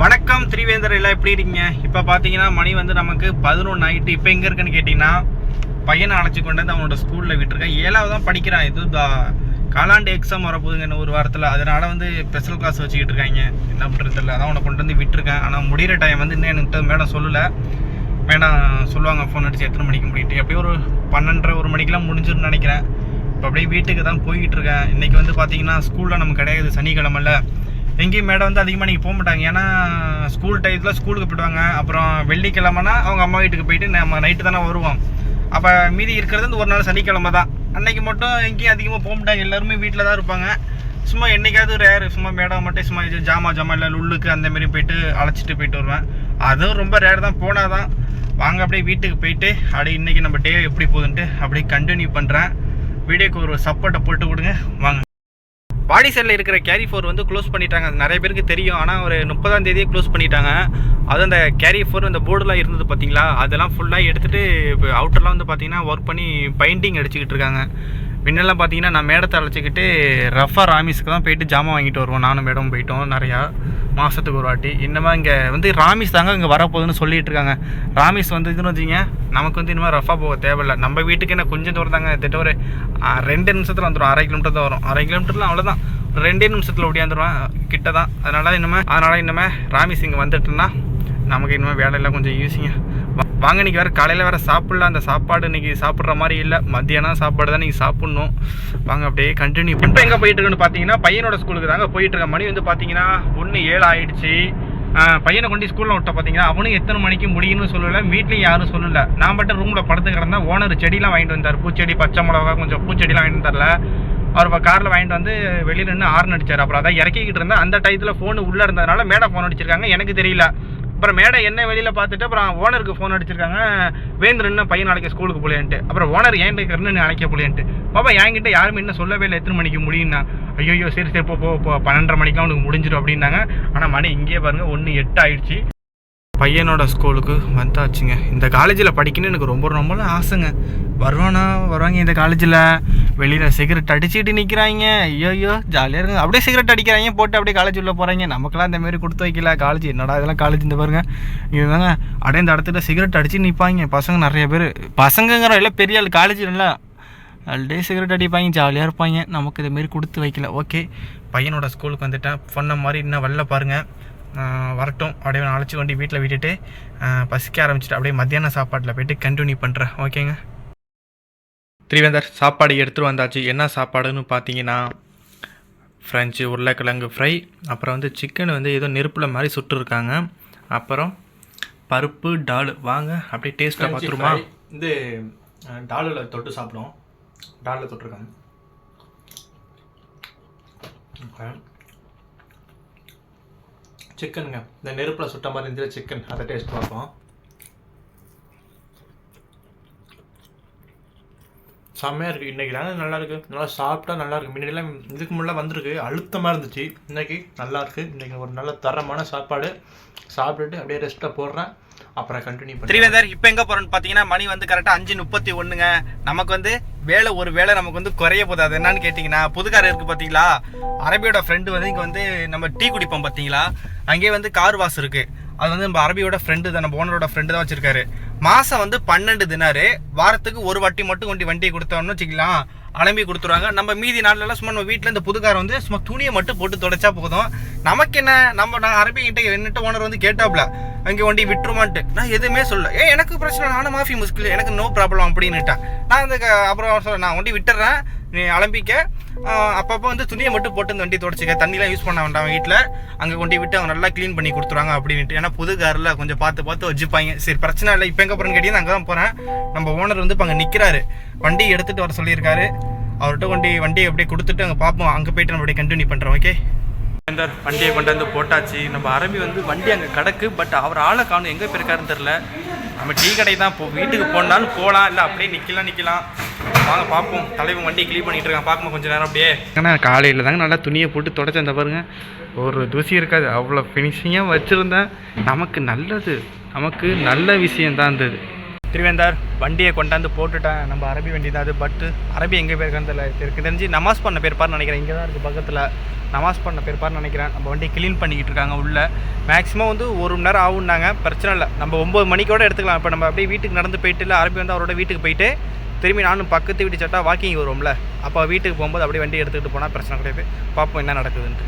வணக்கம் திரிவேந்தர் எல்லாம் எப்படி இருக்கீங்க? இப்போ பார்த்தீங்கன்னா மணி வந்து நமக்கு பதினொன்று ஆகிட்டு இப்போ எங்கே இருக்குன்னு கேட்டிங்கன்னா பையனை அழைச்சி கொண்டு வந்து அவனோட ஸ்கூலில் விட்டுருக்கேன். ஏழாவது தான் படிக்கிறான். இது காலாண்டு எக்ஸாம் வரப்போகுதுங்கன்னு ஒரு வாரத்தில். அதனால் வந்து ஸ்பெஷல் கிளாஸ் வச்சுக்கிட்டு இருக்காங்க. என்ன பண்ணுறது இல்லை அதான் அவனை கொண்டு வந்து விட்டுருக்கேன். ஆனால் முடிகிற டைம் வந்து இன்னும் என்கிட்ட மேடம் சொல்லலை. மேடம் சொல்லுவாங்க ஃபோன் அடித்து எத்தனை மணிக்கு முடிக்கிட்டு எப்படியும் ஒரு பன்னெண்டரை ஒரு மணிக்கெலாம் முடிஞ்சிருன்னு நினைக்கிறேன். இப்போ அப்படியே வீட்டுக்கு தான் போய்கிட்டு இருக்கேன். இன்றைக்கி வந்து பார்த்தீங்கன்னா ஸ்கூலில் நமக்கு கிடையாது. சனிக்கிழமைல. எங்கேயும் மேடம் வந்து அதிகமாக நீங்கள் போக மாட்டாங்க ஏன்னா ஸ்கூல் டயத்தில் ஸ்கூலுக்கு போயிடுவாங்க. அப்புறம் வெள்ளிக்கிழமைனா அவங்க அம்மா வீட்டுக்கு போயிட்டு நம்ம நைட்டு தானே வருவோம். அப்போ மீதி இருக்கிறது இந்த ஒரு நாள் சனிக்கிழமை தான். அன்னைக்கு மட்டும் எங்கேயும் அதிகமாக போக மாட்டாங்க எல்லாருமே வீட்டில் தான் இருப்பாங்க. சும்மா என்னைக்காவது ரேர் சும்மா மேடம் மட்டும் சும்மா இது ஜாமா ஜாமா இல்லை லுல்லுக்கு அந்தமாரி போயிட்டு அழைச்சிட்டு போயிட்டு வருவேன். அதுவும் ரொம்ப ரேர் தான். போனால் தான் வாங்க அப்படியே வீட்டுக்கு போயிட்டு அப்படியே இன்றைக்கி நம்ம டே எப்படி போகுதுன்ட்டு அப்படியே கண்டினியூ பண்ணுறேன் வீடியோக்கு ஒரு சப்போர்ட்டை போட்டு கொடுங்க. வாங்க. பாடி சைடில் இருக்கிற கேரி ஃபோர் வந்து க்ளோஸ் பண்ணிட்டாங்க. அது நிறைய பேருக்கு தெரியும். ஆனால் ஒரு முப்பதாம் தேதியே க்ளோஸ் பண்ணிட்டாங்க. அது அந்த கேரி ஃபோர் அந்த போர்டெலாம் இருந்தது பார்த்தீங்களா அதெல்லாம் ஃபுல்லாக எடுத்துகிட்டு இப்போ அவுட்டர்லாம் வந்து பார்த்தீங்கன்னா ஒர்க் பண்ணி பைண்டிங் அடிச்சுக்கிட்டு இருக்காங்க. முன்னெல்லாம் பார்த்தீங்கன்னா நான் மேடத்தை அழைச்சிக்கிட்டு ரஃபா ராமிஸ்க்கு தான் போயிட்டு ஜாமான் வாங்கிட்டு வருவோம். நானும் மேடம் போயிட்டோம் நிறையா. மாதத்துக்கு ஒரு வாட்டி. இன்னமா இங்கே வந்து ராமிஸ் தாங்க இங்கே வரப்போகுதுன்னு சொல்லிட்டு இருக்காங்க. ராமிஸ் வந்து இதுன்னு வச்சிங்க நமக்கு வந்து இனிமேல் ரஃபா போக தேவையில்ல. நம்ம வீட்டுக்கு என்ன கொஞ்சம் தூரம் தாங்க திட்ட ஒரு ரெண்டு நிமிஷத்தில் வந்துடும் அரை கிலோமீட்டர் தான் வரும். அரை கிலோமீட்டர்லாம் அவ்வளோதான் ரெண்டே நிமிஷத்தில் ஓடியாந்துருவேன். கிட்ட தான் அதனால் இனிமேல் அதனால் இன்னுமே ராமிஸ் இங்கே வந்துட்டுன்னா நமக்கு இனிமேல் வேலையெல்லாம் கொஞ்சம் யூஸிங்க வாங்க இன்னைக்கு வேறு காலையில் வேறு சாப்பிட்ல அந்த சாப்பாடு இன்றைக்கி சாப்பிட்ற மாதிரி இல்லை. மத்தியானம் சாப்பாடு தான் நீங்கள் சாப்பிட்ணும். வாங்க அப்படியே கண்டினியூ இப்போ எங்கே போயிட்டு இருக்குன்னு பார்த்தீங்கன்னா பையனோட ஸ்கூலுக்கு தாங்க போயிட்டு இருக்க மணி வந்து பார்த்தீங்கன்னா ஒன்று ஏழு ஆயிடுச்சு. பையனை கொண்டு ஸ்கூலில் விட்ட பார்த்தீங்கன்னா அவனும் எத்தனை மணிக்கு முடியும்னு சொல்லலை வீட்லையும் யாரும் சொல்லலை. நான் மட்டும் ரூமில் படுத்து கிடந்தா ஓனர் செடிலாம் வாங்கிட்டு வந்தார். பூச்செடி பச்சை மிளகா கொஞ்சம் பூச்செடிலாம் வாங்கிட்டு தரல அவர் இப்போ காரில் வாங்கிட்டு வந்து வெளியில் நின்று ஆர்ன் அடிச்சார். அப்புறம் அதான் இறக்கிக்கிட்டு இருந்தால் அந்த டயத்தில் ஃபோனு உள்ளே இருந்ததுனால மேடம் ஃபோன் அடிச்சிருக்காங்க. எனக்கு தெரியல. அப்புறம் மேடை என்ன வெளியில் பார்த்துட்டு அப்புறம் ஓனருக்கு ஃபோன் அடிச்சிருக்காங்க. வேந்தர் பையன் நாளைக்கு ஸ்கூலுக்கு போலேன்ட்டு அப்புறம் ஓனர் ஏன் இருக்கிறன்னு அழைக்க போலேன்ட்டு பாப்பா என்கிட்ட யாருமே இன்னும் சொல்லவே இல்லை. எத்தனை மணிக்கு முடியும்னா? ஐயோ சரி சரி போ போ போ. பன்னெண்டரை மணிக்கெலாம் உனக்கு முடிஞ்சிடும் அப்படின்னாங்க. ஆனால் மணி இங்கேயே பாருங்கள் ஒன்று எட்டு ஆயிடுச்சு. பையனோட ஸ்கூலுக்கு வந்தாச்சுங்க. இந்த காலேஜில் படிக்கணும்னு எனக்கு ரொம்ப ரொம்ப ஆசைங்க. வருவானா வருவாங்க இந்த காலேஜில் வெளியில் சிகரெட் அடிச்சுட்டு நிற்கிறாங்க ஐயோ ஜாலியாக இருக்குங்க அப்படியே சிகரெட் அடிக்கிறாங்க. போட்டு அப்படியே காலேஜ் உள்ளே போகிறாங்க நமக்கெல்லாம் இந்த மாதிரி கொடுத்து வைக்கல. காலேஜ் என்னடா இதெல்லாம் காலேஜ் இந்த பாருங்க. இதுதாங்க அப்படியே இந்த இடத்துல சிகரெட் அடிச்சு நிற்பாங்க பசங்க நிறைய பேர் பசங்கங்கிற எல்லாம் பெரிய ஆள் காலேஜ் இல்லை. அப்படியே சிகரெட் அடிப்பாங்க. ஜாலியாக இருப்பாங்க. நமக்கு இதுமாரி கொடுத்து வைக்கல. ஓகே பையனோட ஸ்கூலுக்கு வந்துட்டேன். சொன்ன மாதிரி இன்னும் வரல பாருங்கள் வரட்டும். அப்படியே அழைச்சி கொண்டு வீட்டில் விட்டுட்டு பசிக்க ஆரம்பிச்சிட்டு அப்படியே மத்தியான சாப்பாட்டில் போயிட்டு கண்டினியூ பண்ணுறேன் ஓகேங்க திரிவேந்தர் சாப்பாடு எடுத்துகிட்டு வந்தாச்சு. என்ன சாப்பாடுன்னு பார்த்தீங்கன்னா ஃப்ரெஞ்சு உருளைக்கிழங்கு ஃப்ரை அப்புறம் வந்து சிக்கன் வந்து ஏதோ நெருப்பில் மாதிரி சுட்டுருக்காங்க. அப்புறம் பருப்பு டால். வாங்க அப்படியே டேஸ்ட்டாக பார்த்துருமா? இது டாலில் தொட்டு சாப்பிடுவோம். டாலில் தொட்டிருக்காங்க. சிக்கனுங்க இந்த நெருப்பில் சுட்ட மாதிரி இருந்துச்சு சிக்கன் அதை டேஸ்ட் பார்ப்போம். செம்மையாக இருக்குது இன்றைக்கி தானே நல்லா இருக்குது நல்லா சாப்பிட்டா நல்லா இருக்குது முன்னாடிலாம் இதுக்கு முன்னாடி வந்திருக்கு. அழுத்தமாக இருந்துச்சு. இன்னைக்கு நல்லா இருக்குது இன்றைக்கி ஒரு நல்ல தரமான சாப்பாடு. சாப்பிட்டுட்டு அப்படியே ரெஸ்ட்டாக போடுறேன். அப்புறம் கண்டினியூ பண்ணி திரிவேந்தர் இப்போ எங்கே போகிறோன்னு பார்த்தீங்கன்னா மணி வந்து கரெக்டாக அஞ்சு முப்பத்தி ஒன்றுங்க நமக்கு வந்து வேலை ஒரு வேலை நமக்கு வந்து குறைய போகுது. அது என்னன்னு கேட்டிங்கன்னா புதுக்கார இருக்குது பார்த்தீங்களா அரபியோட ஃப்ரெண்டு வந்து இங்கே வந்து நம்ம டீ குடிப்போம் பார்த்தீங்களா அங்கேயே வந்து கார் வாஸ் இருக்குது அது வந்து நம்ம அரபியோட ஃப்ரெண்டு தான். நம்ம ஓனரோட ஃப்ரெண்டு தான் வச்சிருக்காரு. மாதம் வந்து பன்னெண்டு தினாரு. வாரத்துக்கு ஒரு வாட்டி மட்டும் கொண்டு வண்டியை கொடுத்தோம்னு வச்சுக்கலாம். அலம்பி கொடுத்துருவாங்க. நம்ம மீதி நாள்லலாம் சும்மா நம்ம வீட்டில் இந்த புதுக்காரை வந்து சும்மா துணியை மட்டும் போட்டு தொடச்சா போதும். நமக்கு என்ன? நம்ம நான் அரபி கிட்ட ஓனர் வந்து கேட்டாப்ல அங்கே வண்டி விட்டுருமான்ட்டு. நான் எதுவுமே சொல்ல ஏ எனக்கு பிரச்சனை. நானும் மாஃபி முஸ்கில். எனக்கு நோ ப்ராப்ளம் அப்படின்னுட்டேன். நான் அந்த அப்புறம் சொல்ல நான் வண்டி விட்டுறேன். அலம்பிக்க. அப்பப்போ வந்து துணியை மட்டும் போட்டு இந்த வண்டி தொடச்சிக்க. தண்ணிலாம் யூஸ் பண்ண வேண்டாம் வீட்டில் அங்கே கொண்டு விட்டு அவங்க நல்லா க்ளீன் பண்ணி கொடுத்துருவாங்க அப்படின்ட்டு ஏன்னா புது காரில் கொஞ்சம் பார்த்து பார்த்து வச்சுப்பாங்க. சரி பிரச்சனை இல்லை. இப்போ எங்கே போகிறேன்னு கேட்டீங்கன்னா அங்கே தான் போகிறேன் நம்ம ஓனர் வந்து இப்போ அங்கே நிற்கிறாரு வண்டி எடுத்துகிட்டு வர சொல்லியிருக்காரு. அவர்கிட்ட வண்டி வண்டியை அப்படியே கொடுத்துட்டு அங்கே பார்ப்போம் அங்கே போயிட்டு நம்ம அப்படியே கண்டினியூ பண்ணுறோம் ஓகே வண்டியை கொண்டு வந்து போட்டாச்சு. நம்ம அரபி வந்து வண்டி அங்கே கிடக்கு. பட் அவர் ஆளை காணும் எங்கே போயிருக்காருன்னு தெரில நம்ம டீ கடை தான் போ வீட்டுக்கு போனாலும் போகலாம். இல்லை அப்படியே நிற்கலாம் நிற்கலாம் வாங்க பார்ப்போம் தலைவன் வண்டி க்ளீன் பண்ணிட்டு இருக்கான். பார்க்கணும் கொஞ்சம் நேரம் அப்படியே. ஏன்னா காலையில் தாங்க நல்லா துணியை போட்டு தொடச்சேன் இந்த பாருங்க. ஒரு தூசி இருக்காது. அவ்வளோ ஃபினிஷிங்காக வச்சுருந்தேன். நமக்கு நல்லது. நமக்கு நல்ல விஷயம் தான் இருந்தது. திருவேந்தார் வண்டியை கொண்டாந்து போட்டுட்டேன். நம்ம அரபி வண்டி தான் அது. பட்டு அரபி எங்கே போயிருக்கான்னு தெரியல. எனக்கு தெரிஞ்சு நமாஸ் பண்ண பேர்ப்பார்னு நினைக்கிறேன். இங்கே தான் இருக்குது பக்கத்தில். நமாஸ் பண்ண பேர்ப்பார்னு நினைக்கிறேன். நம்ம வண்டி க்ளீன் பண்ணிக்கிட்டு இருக்காங்க உள்ள. மேக்ஸிமம் வந்து ஒரு மணி நேரம் ஆகும்னாங்க. பிரச்சனை இல்லை. நம்ம ஒம்பது மணிக்கோட எடுத்துக்கலாம். இப்போ நம்ம அப்படியே வீட்டுக்கு நடந்து போயிட்டு இல்லை அரபி வந்து அவரோட வீட்டுக்கு போயிட்டு திரும்பி நானும் பக்கத்து வீட்டு சட்டா வாக்கிங் வருவோம்ல. அப்போ வீட்டுக்கு போகும்போது அப்படியே வண்டி எடுத்துக்கிட்டு போனால் பிரச்சனை கிடையாது. பார்ப்போம் என்ன நடக்குதுன்ட்டு.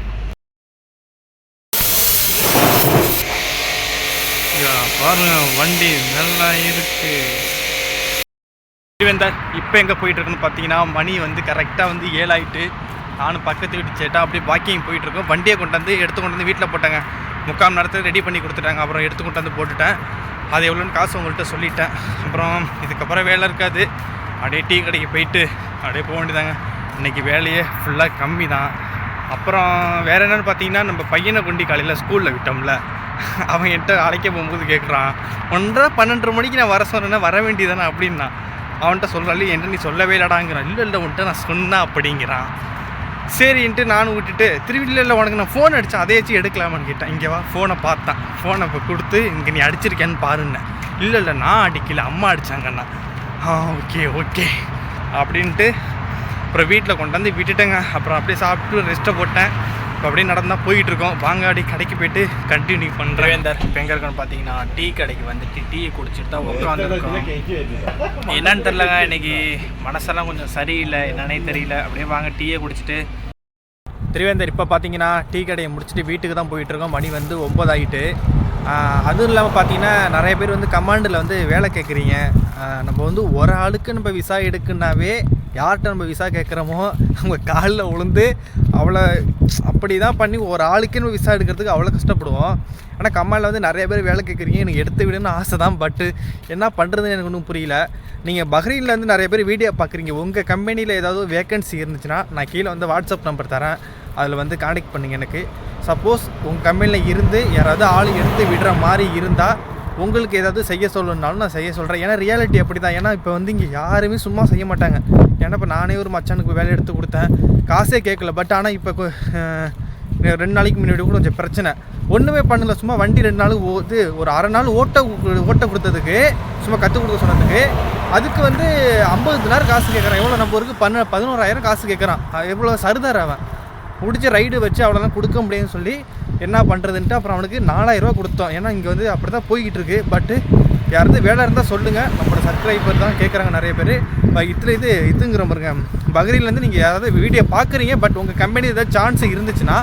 பாருங்க வண்டி நல்லா இருக்கு. வேந்தார் இப்போ எங்கே போயிட்டுருக்குன்னு பார்த்தீங்கன்னா மணி வந்து கரெக்டாக வந்து ஏழாயிட்டு. நானும் பக்கத்து வீட்டு சேட்டா அப்படியே வாக்கிங் போயிட்டுருக்கோம் வண்டியை கொண்டு வந்து எடுத்து கொண்டு வந்து வீட்டில் போட்டாங்க. முக்கால் மணி நேரத்தில் ரெடி பண்ணி கொடுத்துட்டாங்க. அப்புறம் எடுத்து கொண்டு வந்து போட்டுட்டேன். அது எவ்வளோன்னு காசு உங்கள்கிட்ட சொல்லிட்டேன். அப்புறம் இதுக்கப்புறம் வேலை இருக்காது. அப்படியே டீ கடைக்கு போயிட்டு அப்படியே போக வேண்டியதாங்க. இன்றைக்கி வேலையே ஃபுல்லாக கம்மி தான் அப்புறம் வேறு என்னென்னு பார்த்தீங்கன்னா நம்ம பையனை கொண்டு காலையில் ஸ்கூலில் விட்டோம்ல. அவன் என்கிட்ட அழைக்க போகும்போது கேட்குறான் ஒன்றரை பன்னெண்டரை மணிக்கு நான் வர சொன்னேன்னா வர வேண்டியதானே அப்படின்னா. அவன்கிட்ட சொல்கிறாள் என்கிட்ட நீ சொல்லவே இல்லடாங்கிறான் இல்லை இல்லை உன்ட்ட நான் சொன்னேன் அப்படிங்கிறான். சரின்ட்டு நானும் விட்டுட்டு திருவில்ல இல்லை உனக்கு நான் ஃபோன் அடித்தேன் அதே வச்சு எடுக்கலாமான்னு கேட்டேன். இங்கே வா ஃபோனை பார்த்தேன். ஃபோனை இப்போ கொடுத்து இங்கே நீ அடிச்சிருக்கேன்னு பாருன்னேன். இல்லை இல்லை நான் அடிக்கல. அம்மா அடித்தாங்கண்ணா ஆ ஓகே ஓகே. அப்படின்ட்டு அப்புறம் வீட்டில் கொண்டாந்து விட்டுட்டேங்க. அப்புறம் அப்படியே சாப்பிட்டு ரெஸ்ட்டை போட்டேன். இப்போ அப்படியே நடந்தால் போயிட்டு இருக்கோம் வாங்காடி கடைக்கு போயிட்டு கண்டினியூ பண்ணுறேன் இந்த இப்போ எங்கே இருக்கோன்னு பார்த்தீங்கன்னா டீ கடைக்கு வந்துட்டு டீயை குடிச்சிட்டு தான் உட்காந்துருக்கோம். என்னன்னு தெரிலங்க இன்னைக்கு மனசெல்லாம் கொஞ்சம் சரியில்லை. என்னன்னே தெரியல. அப்படியே வாங்க டீயை குடிச்சிட்டு. திருவேந்தர் இப்போ பார்த்தீங்கன்னா டீ கடையை முடிச்சுட்டு வீட்டுக்கு தான் போயிட்டுருக்கோம். மணி வந்து ஒம்பதாயிட்டு அதுவும் இல்லாமல் பார்த்தீங்கன்னா நிறைய பேர் வந்து கமாண்டில் வந்து வேலை கேட்குறீங்க நம்ம வந்து ஒரு ஆளுக்கு நம்ம விசா எடுக்குன்னாவே யார்கிட்ட நம்ம விசா கேட்குறோமோ அவங்க காலில் விழுந்து அவ்வளோ அப்படி தான் பண்ணி ஒரு ஆளுக்கு நம்ம விசா எடுக்கிறதுக்கு அவ்வளோ கஷ்டப்படுவோம். ஆனால் கமாண்டில் வந்து நிறைய பேர் வேலை கேட்குறீங்க எனக்கு எடுத்து விடுன்னு ஆசை தான் பட்டு என்ன பண்ணுறதுன்னு எனக்கு ஒன்றும் புரியல. நீங்கள் பஹ்ரீன்லேருந்து நிறைய பேர் வீடியோ பார்க்குறீங்க உங்கள் கம்பெனியில் ஏதாவது வேக்கன்சி இருந்துச்சுன்னா நான் கீழே வந்து வாட்ஸ்அப் நம்பர் தரேன். அதில் வந்து காண்டாக்ட் பண்ணுங்கள் எனக்கு. சப்போஸ் உங்கள் கம்பெனியில் இருந்து யாராவது ஆள் எடுத்து விடுற மாதிரி இருந்தால் உங்களுக்கு ஏதாவது செய்ய சொல்லணுன்னாலும் நான் செய்ய சொல்கிறேன் ஏன்னா ரியாலிட்டி அப்படி தான் ஏன்னா இப்போ வந்து இங்கே யாருமே சும்மா செய்ய மாட்டாங்க. ஏன்னா இப்போ நானே ஒரு மச்சானுக்கு வேலை எடுத்து கொடுத்தேன். காசே கேட்கல. பட் ஆனால் இப்போ ரெண்டு நாளைக்கு முன்னாடி கூட கொஞ்சம் பிரச்சனை. ஒன்றுமே பண்ணல. சும்மா வண்டி ரெண்டு நாள் இது ஒரு அரை நாள் ஓட்ட ஓட்ட கொடுத்ததுக்கு சும்மா கற்றுக் கொடுக்க சொன்னதுக்கு அதுக்கு வந்து ஐம்பது தினார் காசு கேட்குறான். எவ்வளோ நம்ம ஊருக்கு? பன்ன பதினோராயிரம் காசு கேட்குறான். எவ்வளோ சருதார் அவன். பிடிச்ச ரைடு வச்சு அவ்வளோலாம் கொடுக்க முடியும்னு சொல்லி என்ன பண்ணுறதுன்ட்டு அப்புறம் அவனுக்கு நாலாயிரரூவா கொடுத்தோம். ஏன்னா இங்கே வந்து அப்படி தான் போய்கிட்டு இருக்கு பட்டு யாராவது வேலை இருந்தால் சொல்லுங்கள் நம்மளோட சப்ஸ்கிரைபர் தான் கேட்குறாங்க நிறைய பேர். இதில் இது இதுங்கிற பாருங்க. பக்ரீன்லேருந்து நீங்கள் யாராவது வீடியோ பார்க்குறீங்க பட் உங்கள் கம்பெனி ஏதாவது சான்ஸ் இருந்துச்சுன்னா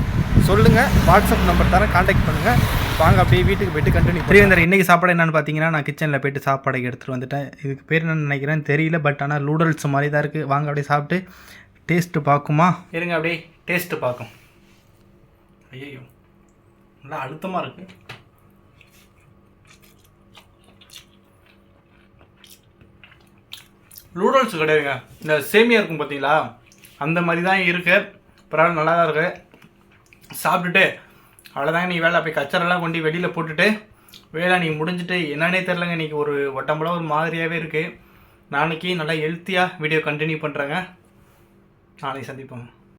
சொல்லுங்கள் வாட்ஸ்அப் நம்பர் தரேன் காண்டாக்ட் பண்ணுங்கள் வாங்க அப்படியே வீட்டுக்கு போயிட்டு கண்டினியூ பிரியந்தர் இன்றைக்கி சாப்பாடு என்னென்னு பார்த்தீங்கன்னா நான் கிச்சனில் போயிட்டு சாப்பாடு எடுத்துகிட்டு வந்துட்டேன். இதுக்கு பேர் என்னென்னு நினைக்கிறேன்னு தெரியல. பட் ஆனால் லூடல்ஸ் மாதிரி தான் இருக்குது வாங்க அப்படியே சாப்பிட்டு டேஸ்ட்டு பார்க்குமா? இருங்க அப்படியே டேஸ்ட்டு பார்க்கும். ஐயோ நல்லா அழுத்தமாக இருக்குது நூடுல்ஸ் கிடையாதுங்க இந்த சேமியா இருக்கும் பார்த்தீங்களா? அந்த மாதிரி தான் இருக்குது பரவாயில்ல நல்லா தான் இருக்குது சாப்பிட்டுட்டு அவ்வளோதாங்க நீ வேலை. போய் கச்சரெல்லாம் கொண்டு வெளியில் போட்டுட்டு வேலை நீ முடிஞ்சுட்டு என்னன்னே தெரிலங்க இன்றைக்கி ஒரு ஒட்டம்பளம் ஒரு மாதிரியாகவே இருக்குது நாளைக்கு நல்லா ஹெல்த்தியாக வீடியோ கண்டினியூ பண்ணுறேங்க நாளை சந்திப்போம்.